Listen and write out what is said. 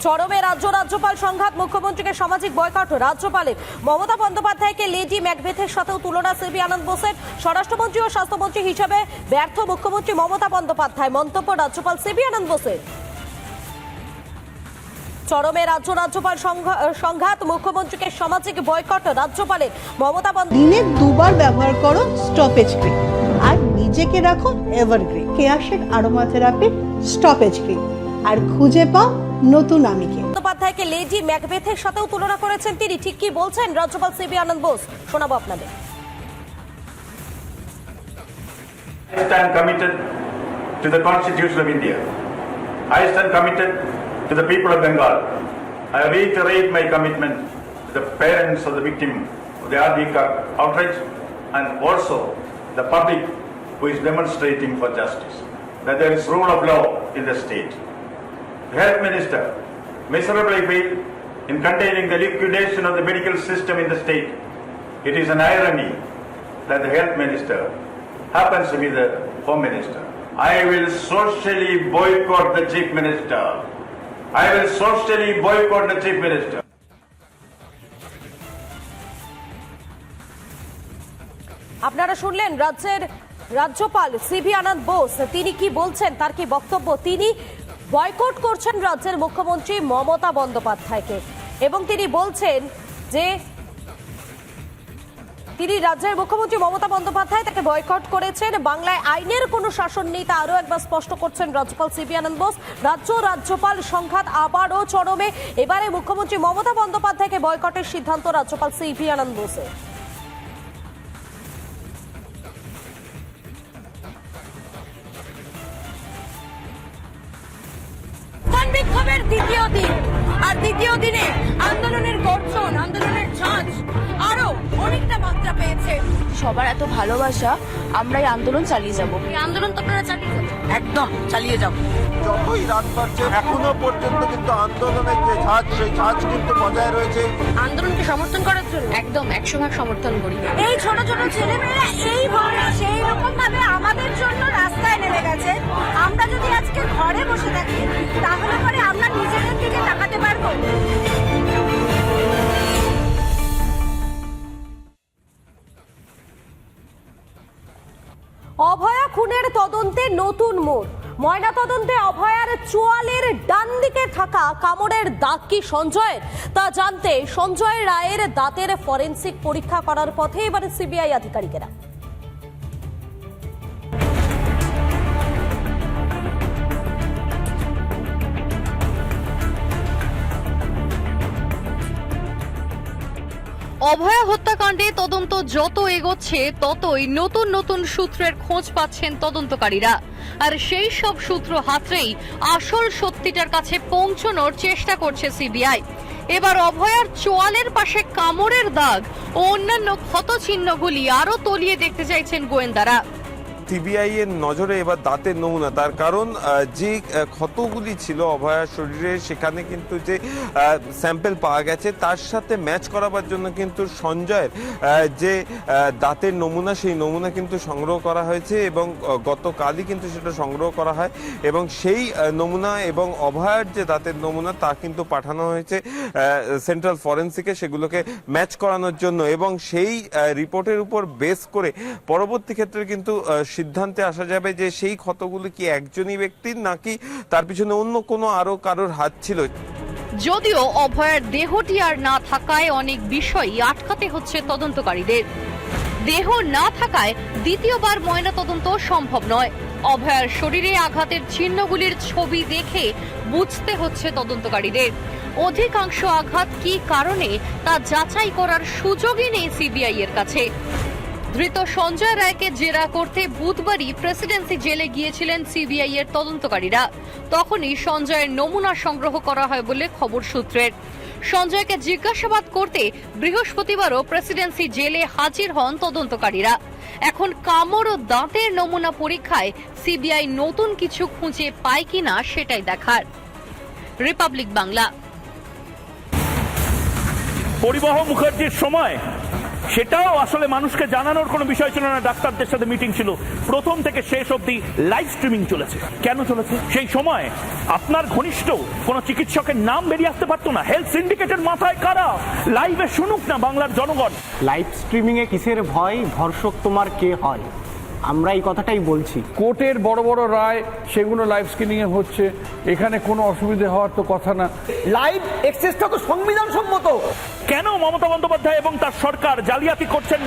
চরমে রাজ্য রাজ্যপাল সংঘাত, মুখ্যমন্ত্রীকে সামাজিক বয়কট, রাজ্যপালের। মমতা বন্দ্যোপাধ্যায়কে লেডি ম্যাকবেথের সাথেও তুলনা সিবি আনন্দ বোসের। স্বরাষ্ট্রমন্ত্রী ও স্বাস্থ্যমন্ত্রী হিসেবে ব্যর্থ মুখ্যমন্ত্রী মমতা বন্দ্যোপাধ্যায়। মন্তব্য রাজ্যপাল সিবি আনন্দ বোসের। চরমে রাজ্য রাজ্যপাল সংঘ- সংঘাত, মুখ্যমন্ত্রীকে সামাজিক বয়কট, রাজ্যপালের। মমতা বন্দ্যোপাধ্যায় দিনে দুবার ব্যবহার করো স্টপেজ ক্রিম। আর নিজেকে রাখো evergreen. কেয়াশেড aroma therapy stoppage cream আর খুঁজে পাও নতুন আমিকে বন্দ্যোপাধ্যায়কে লেডি ম্যাকবেথের সাথেও তুলনা করেছেন তিনি ঠিক কি বলছেন রাজ্যপাল সিবি আনন্দ বোস শোনাবো আপনাদের I stand committed to the Constitution of India. I stand committed to the people of Bengal. I reiterate my commitment to the parents of the victim of the RD outrage and also the public who is demonstrating for justice, that there is rule of law in the state. The Health Minister miserably failed in containing the liquidation of the medical system in the state. It is an irony that the Health Minister happens to be the Home Minister. I will socially boycott the Chief Minister. I will socially boycott the Chief Minister. আপনারা শুনলেন রাজ্যের রাজ্যপাল CV আনন্দ বোস, তিনি কি বলছেন, তার কি বক্তব্য? তিনি বয়কট করছেন রাজ্যের মুখ্যমন্ত্রী মমতা বন্দ্যোপাধ্যায়কে এবং তিনি বলছেন যে তিনি রাজ্যের মুখ্যমন্ত্রী মমতা বন্দ্যোপাধ্যায় তাকে বয়কট করেছেন, বাংলায় আইনের কোনো শাসন নেই, তা আরও একবার স্পষ্ট করছেন রাজ্যপাল সিবি আনন্দ বোস। রাজ্য রাজ্যপাল সংঘাত আবারও চরমে, এবারে মুখ্যমন্ত্রী মমতা বন্দ্যোপাধ্যায়কে বয়কটের সিদ্ধান্ত রাজ্যপাল সিবি আনন্দ বোসের। বিক্ষোভের দ্বিতীয় দিন। আর দ্বিতীয় দিনে আন্দোলনের গর্জন আন্দোলনের ঝাঁজ আরও অনেকটা মাত্রা পেয়েছে। সবার এত ভালোবাসা আমরা এই আন্দোলন চালিয়ে যাব। এই আন্দোলন তো আপনারা চালিয়ে যাবেন। একদম চালিয়ে যাব। যতই রাত বাড়ছে এখনও পর্যন্ত কিন্তু আন্দোলনের যে ঝাঁজ সেই ঝাঁজ কিন্তু বজায় রয়েছে। আন্দোলনকে সমর্থন করার জন্য। একদম একশো ভাগ সমর্থন করি। এই ছোট ছোট ছেলেমেয়েরা এইভাবে সেই রকম ভাবে আমাদের জন্য রাস্তায় নেমে গেছে। আমরা যদি আজকে ঘরে বসে থাকি তাহলে পরে অভয়া খুনের তদন্তে নতুন মোড়। ময়না তদন্তে অভয়ার চোয়ালের ডান দিকে থাকা কামড়ের দাগ কি সঞ্জয়ের? তা জানতে সঞ্জয় রায়ের দাঁতের ফরেনসিক পরীক্ষা করার পথে এবারে সিবিআই আধিকারিকেরা। অভয়া হত্যাকাণ্ডে তদন্ত যত এগোচ্ছে, ততই নতুন নতুন সূত্রের খোঁজ পাচ্ছেন তদন্তকারীরা। আর সেই সব সূত্র হাতরেই আসল সত্যিটার কাছে পৌঁছনোর চেষ্টা করছে সিবিআই। এবার অভয়ার চোয়ালের পাশে কামড়ের দাগ ও অন্যান্য ক্ষতচিহ্নগুলি আরও তলিয়ে দেখতে চাইছেন গোয়েন্দারা। সিবিআই এর নজরে এবার দাঁতের নমুনা। তার কারণ যে ক্ষতগুলি ছিল অভয়ার শরীরে সেখানে কিন্তু যে স্যাম্পেল পাওয়া গেছে, তার সাথে ম্যাচ করাবার জন্য কিন্তু সঞ্জয়ের যে দাঁতের নমুনা, সেই নমুনা কিন্তু সংগ্রহ করা হয়েছে এবং গতকালই কিন্তু সেটা সংগ্রহ করা হয় এবং সেই নমুনা এবং অভয়ার যে দাঁতের নমুনা, তা কিন্তু পাঠানো হয়েছে সেন্ট্রাল ফরেন্সিকে সেগুলোকে ম্যাচ করানোর জন্য এবং সেই রিপোর্টের উপর বেস করে পরবর্তী ক্ষেত্রে কিন্তু সিদ্ধান্তে আসা যাবে যে সেই ক্ষতগুলো কি একজনই ব্যক্তির নাকি তার পিছনে অন্য কোনো আরও কারোর হাত ছিল? যদিও অভয়ার দেহটি আর না থাকায় অনেক বিষয়ই আটকাতে হচ্ছে তদন্তকারীদের। দেহ না থাকায় দ্বিতীয়বার ময়না তদন্ত সম্ভব নয়। অভয়ার শরীরে আঘাতের চিহ্নগুলির ছবি দেখে বুঝতে হচ্ছে তদন্তকারীদের। অধিকাংশ আঘাত কি কারণে তা যাচাই করার সুযোগই নেই সিবিআই এর কাছে। ধৃত সঞ্জয় রায়কে জেরা করতে বুধবারই প্রেসিডেন্সি জেলে গিয়েছিলেন সিবিআই এর তদন্তকারীরা। তখনই সঞ্জয়ের নমুনা সংগ্রহ করা হয় বলে খবর সূত্রের। সঞ্জয়কে জিজ্ঞাসাবাদ করতে বৃহস্পতিবারও প্রেসিডেন্সি জেলে হাজির হন তদন্তকারীরা। এখন কামড় ও দাঁতের নমুনা পরীক্ষায় সিবিআই নতুন কিছু খুঁজে পায় কিনা সেটাই দেখার। রিপাবলিক বাংলা। পরিবহন মুখার্জির সময়। সেটাও আসলে মানুষকে জানানোর কোনো বিষয় ছিল না। ডাক্তারদের সাথে মিটিং ছিল। প্রথম থেকে শেষ অবধি লাইভ স্ট্রিমিং চলেছে। কেন চলেছে? সেই সময় আপনার ঘনিষ্ঠ কোনো চিকিৎসকের নাম বেরিয়ে আসতে পারতো না। হেলথ সিন্ডিকেটের মাথায় কারা? লাইভে শুনুক না বাংলার জনগণ। লাইভ স্ট্রিমিং এ কিসের ভয়? ভরসক তোমার কে হয়? আমরা এই কথাটাই বলছি। কোর্টের বড় বড় রায় সেগুলো লাইভ স্ক্রিনিং এ হচ্ছে। এখানে কোনো অসুবিধে হওয়ার তো কথা না। লাইভ এক্সেসটা তো সংবিধান সম্মত কেন মমতা বন্দ্যোপাধ্যায় এবং তার সরকার জালিয়াতি করছেন?